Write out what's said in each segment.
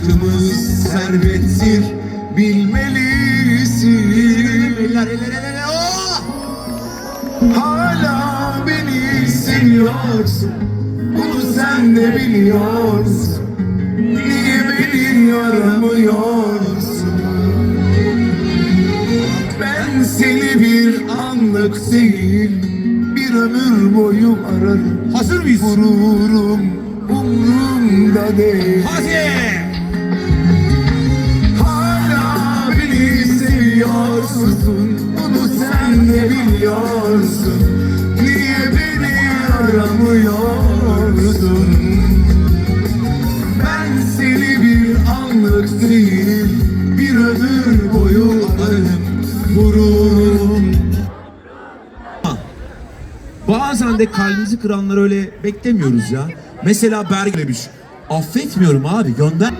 Aşkımız servettir bilmelisin Eller eller eller eller! Hala beni seviyorsun Bunu sen de biliyorsun Niye beni aramıyorsun Ben seni bir anlık değil Bir ömür boyu ararım Hazır mıyız? Gururum umrumda değil Hadi. Biliyorsun Niye beni aramıyorsun Ben seni bir anlık değil Bir ömür boyu ararım Vururum Bazen de kalbimizi kıranları öyle beklemiyoruz ya. Mesela Berk demiş. Affetmiyorum abi gönder.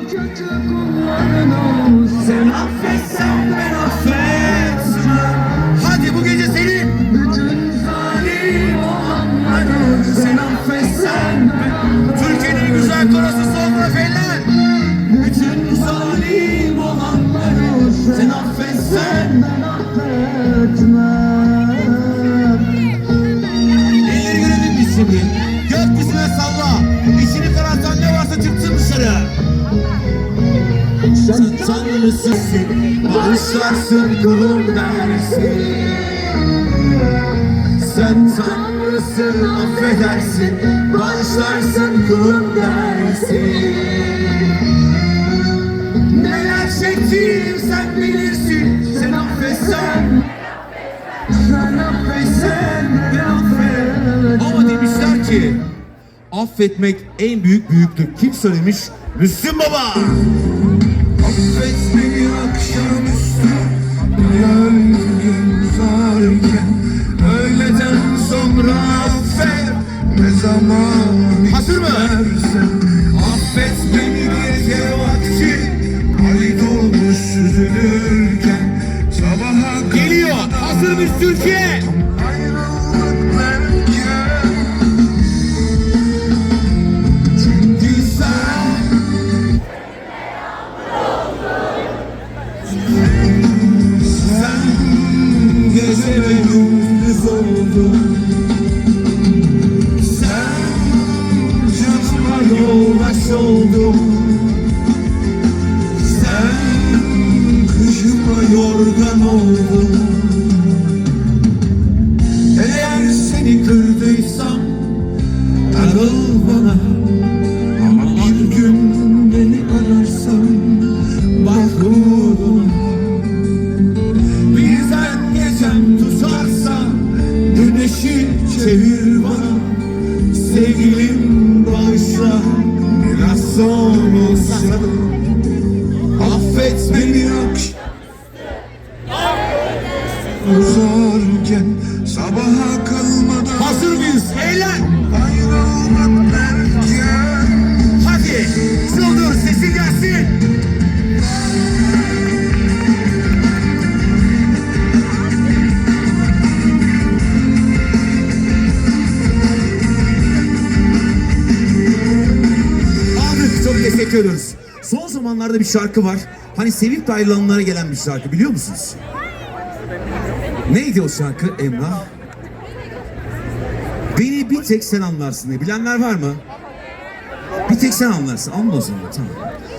Sen affetsen ben affetmem. Türkiye'nin en güzel korosu Sofra Feller. Bütün zalim olanları sen affetsen ben Elleri görelim biz şimdi. Gökyüzüne salla. İçini karartan ne varsa çıksın dışarı. Sen tanrısın, bağışlarsın kulum dersin. Tanrısın, affedersin, bağışlarsın kulum dersin. Neler çektim sen bilirsin, sen affetsen. Sen affetsen, ben affet. Ama demişler ki, affetmek en büyük büyüklük. Kim söylemiş? Müslüm Baba. Affet beni akşamüstü Gönlüm uzarken Öğleden sonra affet Ne zaman Hazır mı? Affet beni gece vakti Ay dolmuş süzülürken Sabaha Geliyor. Hazır mıyız Türkiye? Sevgilim bağışla biraz son olsa Son zamanlarda bir şarkı var. Hani sevip de ayrılanlara gelen bir şarkı biliyor musunuz? Neydi o şarkı Emrah? Beni bir tek sen anlarsın diye. Bilenler var mı? Bir tek sen anlarsın. Anla o zaman tamam.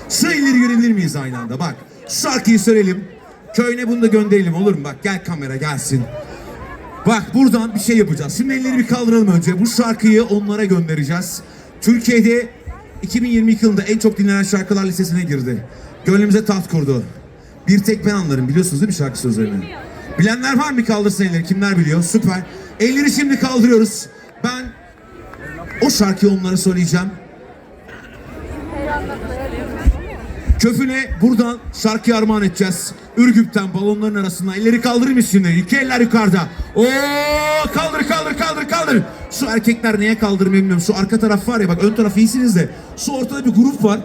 Şu elleri görebilir miyiz aynı anda? Bak şarkıyı söyleyelim. Köyüne bunu da gönderelim olur mu? Bak gel kamera gelsin. Bak buradan bir şey yapacağız. Şimdi elleri bir kaldıralım önce. Bu şarkıyı onlara göndereceğiz. Türkiye'de 2022 yılında en çok dinlenen şarkılar listesine girdi. Gönlümüze taht kurdu. Bir tek ben anlarım. Biliyorsunuz değil mi şarkı sözlerini? Bilenler var mı kaldırsın elleri? Kimler biliyor? Süper. Elleri şimdi kaldırıyoruz. Ben o şarkıyı onlara söyleyeceğim. Köfüne buradan şarkı armağan edeceğiz. Ürgüp'ten balonların arasından elleri kaldırır mısın? İki eller yukarıda. Oo kaldır kaldır kaldır kaldır. Şu erkekler neye kaldırmıyor bilmiyorum. Şu arka taraf var ya bak ön taraf iyisiniz de. Şu ortada bir grup var.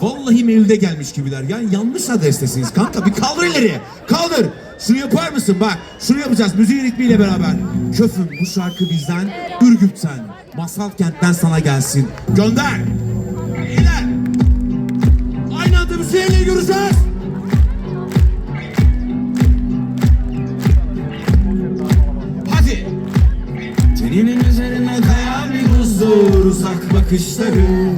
Vallahi Mevlid'e gelmiş gibiler. Yani yanlış adrestesiniz kanka. Bir kaldır ileriye. Kaldır. Şunu yapar mısın? Bak şunu yapacağız müziğin ritmiyle beraber. Köfün bu şarkı bizden, Ürgüp'ten, Masal Kent'ten sana gelsin. Gönder. İler. Aynı anda bir bakışları.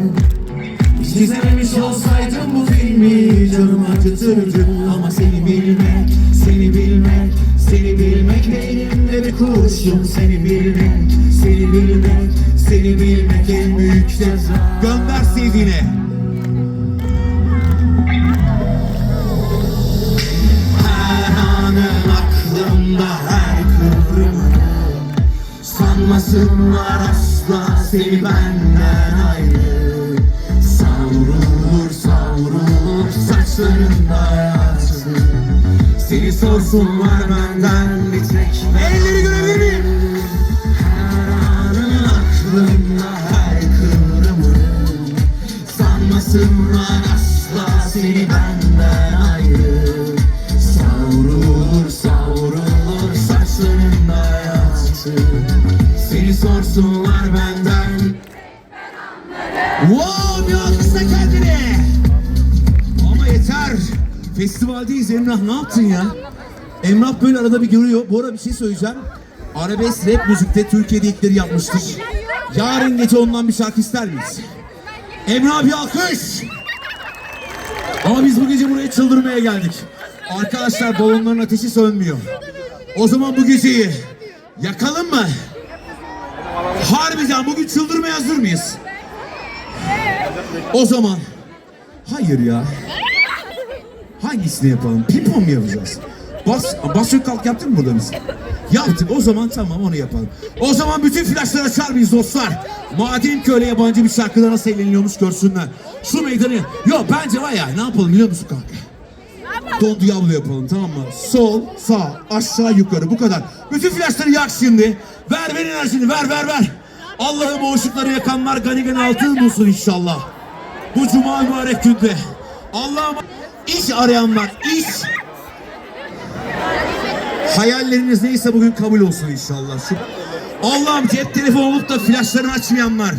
Hiç izlememiş olsaydım bu filmi Canım acıtırdı. Ama seni bilmek Seni bilmek, seni bilmek Beynimde bir kurşun. Seni bilmek, seni bilmek Seni bilmek en büyük ceza. Gönder sevdiğine Her anın aklımda her kıvrımı. Sanmasınlar asla seni benden ayrı. Savrulur savrulur saçlarında hayatı Seni sorsunlar benden bir tek Elleri görebilir miyim? Her anın aklımda her kıvrımı. Sanmasınlar asla seni benden ayrı. Savrulur savrulur saçlarında hayatı Seni sorsunlar benden Wow bir alkışla kendine Ama yeter Festivaldeyiz Emrah ne yaptın ya? Emrah böyle arada bir görüyor. Bu arada bir şey söyleyeceğim. Arabesk rap müzikte Türkiye'de ilkleri yapmıştır. Yarın gece ondan bir şarkı ister miyiz? Emrah bir alkış. Ama biz bu gece buraya çıldırmaya geldik. Arkadaşlar balonların ateşi sönmüyor. O zaman bu geceyi yakalım mı? Harbiden bugün çıldırmaya hazır mıyız? O zaman hayır ya. Hangisini yapalım? Pimpon mu yapacağız? Bas, bas yok kalk yaptık mı burada biz? Yaptık. O zaman tamam onu yapalım. O zaman bütün flaşları açar mıyız dostlar? Madem ki öyle yabancı bir şarkıda nasıl eğleniliyormuş görsünler. Şu meydanı... Yok bence var ya ne yapalım biliyor musun kanka? Don Diablo yapalım tamam mı? Sol, sağ, aşağı, yukarı bu kadar. Bütün flaşları yak şimdi. Ver ver enerjini ver ver ver. Allah'ım o ışıkları yakanlar gani gani altın bulsun inşallah. Bu cuma mübarek günde. Allah'ım iş arayanlar iş. Hayalleriniz neyse bugün kabul olsun inşallah. Şu... Allah'ım cep telefonu olup da flaşlarını açmayanlar.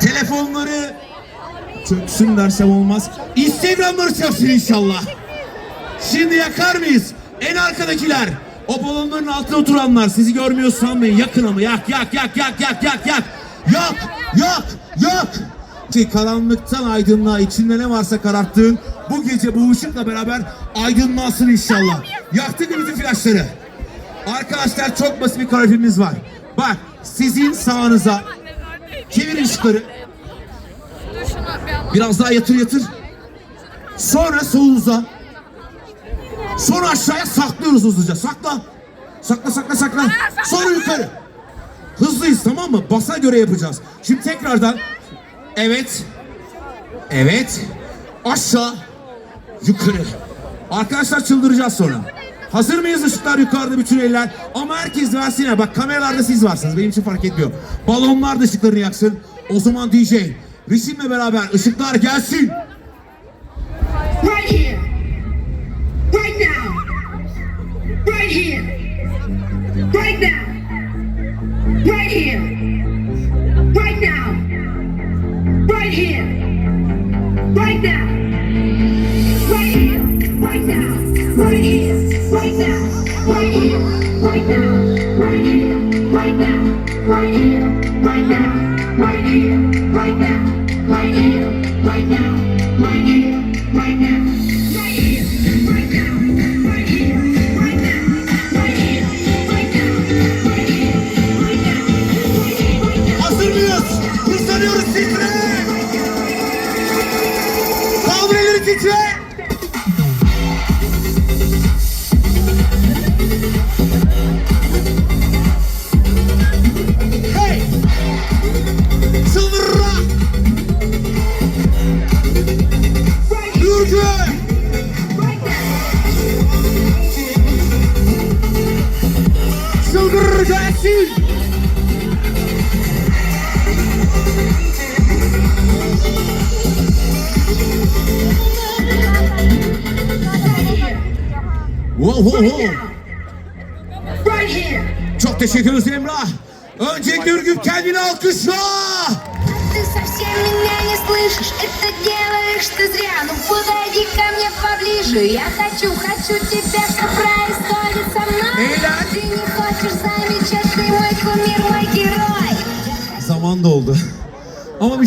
Telefonları çöksün dersem olmaz. Instagram'ları çöksün inşallah. Şimdi yakar mıyız? En arkadakiler. O balonların altına oturanlar sizi görmüyor sanmayın. Yakın ama yak yak yak yak yak yak yak. Yak yak yak. Ki karanlıktan aydınlığa içinde ne varsa kararttığın bu gece bu ışıkla beraber aydınlansın inşallah. Yaktık mı bütün flaşları? Arkadaşlar çok basit bir koreografimiz var. Bak sizin sağınıza çevirin ışıkları. Biraz daha yatır yatır. Sonra solunuza. Sonra aşağıya saklıyoruz hızlıca. Sakla. Sakla sakla sakla. Sonra yukarı. Hızlıyız tamam mı? Basa göre yapacağız. Şimdi tekrardan. Evet. Evet. Aşağı. Yukarı. Arkadaşlar çıldıracağız sonra. Hazır mıyız ışıklar yukarıda bütün eller? Ama herkes versin. Bak kameralarda siz varsınız. Benim için fark etmiyor. Balonlar da ışıklarını yaksın. O zaman DJ. Risimle beraber ışıklar gelsin. Right now. Right here. Right now. Right here. Right now. Right here. Right now. Right here. Right now. Right here. Right now. Right here. Right now. Right here. Right now. Right here. Right now. Right here. Right now. Right here. Kendini lütfen. Oho. Çok teşekkür ederiz Emrah. Öncelikle Ürgüp kendini alkışla. Eğlen. Zaman doldu. Ama bir